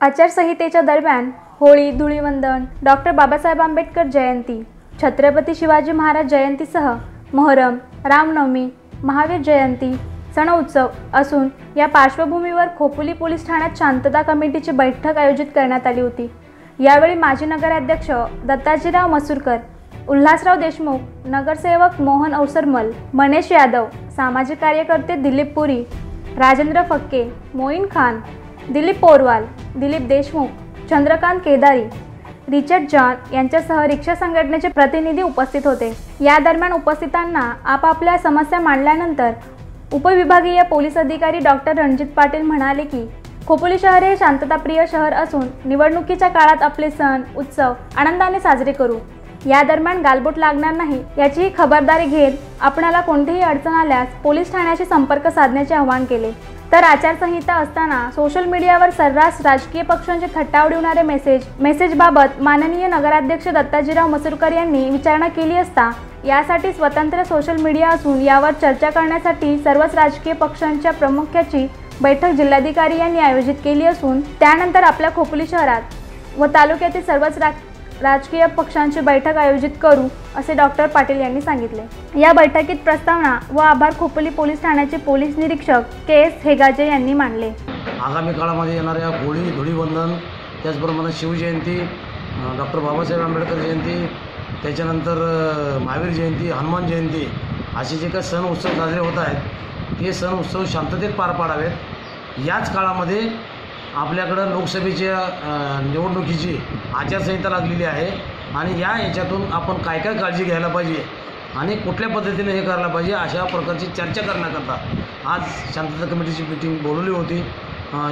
आचारसंहितेच्या दरम्यान होळी धुळीवंदन डॉक्टर बाबासाहेब आंबेडकर जयंती छत्रपती शिवाजी महाराज जयंतीसह मोहरम रामनवमी महावीर जयंती सण उत्सव असून या पार्श्वभूमीवर खोपोली पोलीस ठाण्यात शांतता कमिटीची बैठक आयोजित करण्यात आली होती. यावेळी माजी नगराध्यक्ष दत्ताजीराव मसूरकर उल्हासराव देशमुख नगरसेवक मोहन अवसरमल मनेश यादव सामाजिक कार्यकर्ते दिलीप पुरी राजेंद्र फक्के मोईन खान दिलीप पोरवाल दिलीप देशमुख चंद्रकांत केदारी रिचर्ड जॉन यांच्यासह रिक्षा संघटनेचे प्रतिनिधी उपस्थित होते. या दरम्यान उपस्थितांना आपापल्या समस्या मांडल्यानंतर उपविभागीय पोलीस अधिकारी डॉक्टर रणजित पाटील म्हणाले की खोपोली शहर हे शांतताप्रिय शहर असून निवडणुकीच्या काळात आपले सण उत्सव आनंदाने साजरे करू. या दरम्यान गालबोट लागणार नाही याचीही खबरदारी घेत आपणाला कोणतीही अडचण आल्यास पोलीस ठाण्याशी संपर्क साधण्याचे आवाहन केले. तर आचारसंहिता असताना सोशल मीडियावर सर्रास राजकीय पक्षांचे थट्टा उडवणारे मेसेज मेसेजबाबत माननीय नगराध्यक्ष दत्ताजीराव मसूरकर यांनी विचारणा केली असता यासाठी स्वतंत्र सोशल मीडिया असून यावर चर्चा करण्यासाठी सर्वच राजकीय पक्षांच्या प्रमुखाची बैठक जिल्हाधिकारी यांनी आयोजित केली असून त्यानंतर आपल्या खोपोली शहरात व तालुक्यातील सर्वच रा राजकीय पक्षांची बैठक आयोजित करू असे डॉक्टर पाटील यांनी सांगितले. या बैठकीत प्रस्तावना व आभार खोपोली पोलीस ठाण्याचे पोलीस निरीक्षक के एस हेगाजे यांनी मांडले आगामी काळामध्ये येणाऱ्या होळी धुळीवंदन त्याचप्रमाणे शिवजयंती डॉक्टर बाबासाहेब आंबेडकर जयंती त्याच्यानंतर महावीर जयंती हनुमान जयंती असे जे काही सण उत्सव साजरे होत आहेत ते सण उत्सव शांततेत पार पाडावेत. याच काळामध्ये आपल्याकडं लोकसभेच्या निवडणुकीची आचारसंहिता लागलेली आहे आणि या याच्यातून आपण काय काय काळजी घ्यायला पाहिजे आणि कुठल्या पद्धतीने हे करायला पाहिजे अशा प्रकारची चर्चा करण्याकरता आज शांतता कमिटीची मिटिंग बोलवली होती.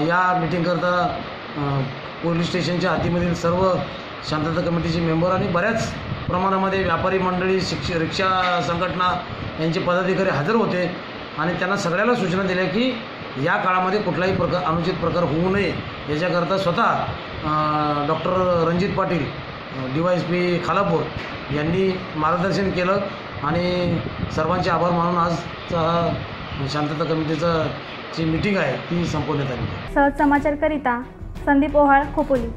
या मिटिंगकरता पोलीस स्टेशनच्या हातीमधील सर्व शांतता कमिटीचे मेंबर आणि बऱ्याच प्रमाणामध्ये व्यापारी मंडळी शिक्ष रिक्षा संघटना यांचे पदाधिकारी हजर होते आणि त्यांना सगळ्याला सूचना दिल्या की या काळामध्ये कुठलाही प्रकार अनुचित प्रकार होऊ नये याच्याकरता स्वतः doctor Ranjit Patil D Y S P Khalapur यांनी मार्गदर्शन केलं आणि सर्वांचे आभार मानून आजचा हा शांतता कमिटीचा जी मिटिंग आहे ती संपवण्यात आली. सहज समाचारकरिता संदीप ओहाळ खोपोली.